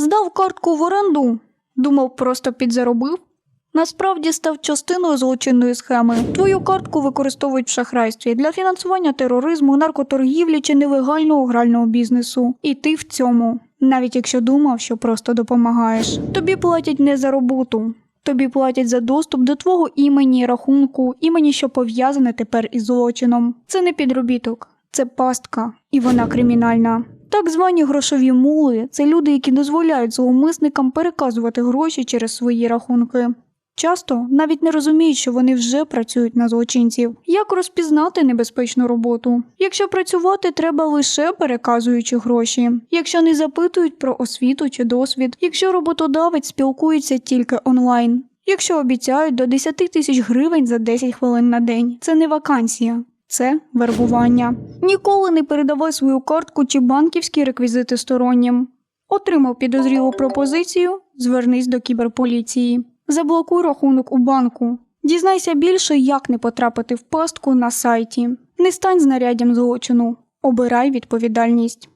Здав картку в оренду. Думав, просто підзаробив. Насправді став частиною злочинної схеми. Твою картку використовують в шахрайстві для фінансування тероризму, наркоторгівлі чи нелегального грального бізнесу. І ти в цьому, навіть якщо думав, що просто допомагаєш. Тобі платять не за роботу. Тобі платять за доступ до твого імені, рахунку, імені, що пов'язане тепер із злочином. Це не підробіток, це пастка, і вона кримінальна. Так звані грошові мули це люди, які дозволяють зловмисникам переказувати гроші через свої рахунки. Часто навіть не розуміють, що вони вже працюють на злочинців. Як розпізнати небезпечну роботу? Якщо працювати треба лише переказуючи гроші, якщо не запитують про освіту чи досвід, якщо роботодавець спілкується тільки онлайн, якщо обіцяють до 10 тисяч гривень за 10 хвилин на день, це не вакансія. Це вербування. Ніколи не передавай свою картку чи банківські реквізити стороннім. Отримав підозрілу пропозицію, звернись до кіберполіції. Заблокуй рахунок у банку. Дізнайся більше, як не потрапити в пастку на сайті. Не стань знаряддям злочину. Обирай відповідальність.